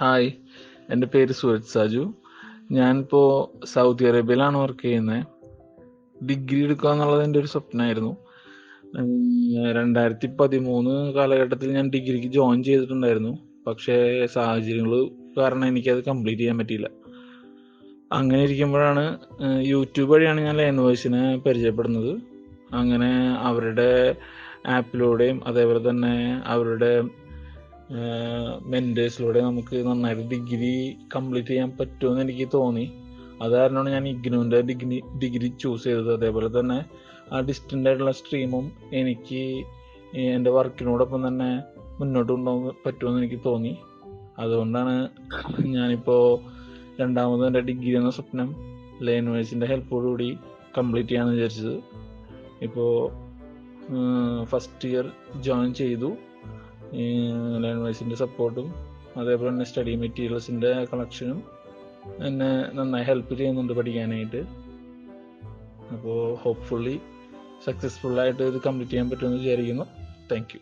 Hi എന്റെ പേര് സൂരജ് സാജു. ഞാനിപ്പോൾ സൗദി അറേബ്യയിലാണ് വർക്ക് ചെയ്യുന്നത് ഡിഗ്രി എടുക്കുക എന്നുള്ളത് എന്റെ ഒരു സ്വപ്നമായിരുന്നു രണ്ടായിരത്തി പതിമൂന്ന് കാലഘട്ടത്തിൽ ഞാൻ ഡിഗ്രിക്ക് ജോയിൻ ചെയ്തിട്ടുണ്ടായിരുന്നു. പക്ഷേ സാഹചര്യങ്ങൾ കാരണം എനിക്കത് കംപ്ലീറ്റ് ചെയ്യാൻ പറ്റിയില്ല. അങ്ങനെ ഇരിക്കുമ്പോഴാണ് യൂട്യൂബ് വഴിയാണ് ഞാൻ ലേണേഴ്സിനെ പരിചയപ്പെടുന്നത്. അങ്ങനെ അവരുടെ ആപ്പിലൂടെയും അതേപോലെ തന്നെ അവരുടെ മെന്റേഴ്സിലൂടെ നമുക്ക് നന്നായിട്ട് ഡിഗ്രി കംപ്ലീറ്റ് ചെയ്യാൻ പറ്റുമെന്ന് എനിക്ക് തോന്നി. അത് കാരണമാണ് ഞാൻ ഇഗ്നുവിന്റെ ഡിഗ്രി ഡിഗ്രി ചൂസ് ചെയ്തത്. അതേപോലെ തന്നെ ആ ഡിസ്റ്റന്റ് ആയിട്ടുള്ള സ്ട്രീമും എനിക്ക് എന്റെ വർക്കിനോടൊപ്പം തന്നെ മുന്നോട്ട് കൊണ്ടുപോകാൻ പറ്റുമെന്ന് എനിക്ക് തോന്നി. അതുകൊണ്ടാണ് ഞാനിപ്പോൾ രണ്ടാമത് എന്റെ ഡിഗ്രി എന്ന സ്വപ്നം ലേൺവേഴ്സിന്റെ ഹെൽപ്പോടുകൂടി കംപ്ലീറ്റ് ചെയ്യാമെന്ന് വിചാരിച്ചത്. ഇപ്പോൾ ഫസ്റ്റ് ഇയർ ജോയിൻ ചെയ്തു. ലേണേഴ്സിന്റെ സപ്പോർട്ടും അതേപോലെ തന്നെ സ്റ്റഡി മെറ്റീരിയൽസിന്റെ കളക്ഷനും എന്നെ നന്നായി ഹെൽപ്പ് ചെയ്യുന്നുണ്ട് പഠിക്കാനായിട്ട്. അപ്പോൾ ഹോപ്പ്ഫുള്ളി സക്സസ്ഫുള്ളായിട്ട് ഇത് കംപ്ലീറ്റ് ചെയ്യാൻ പറ്റുമെന്ന് വിചാരിക്കുന്നു. Thank you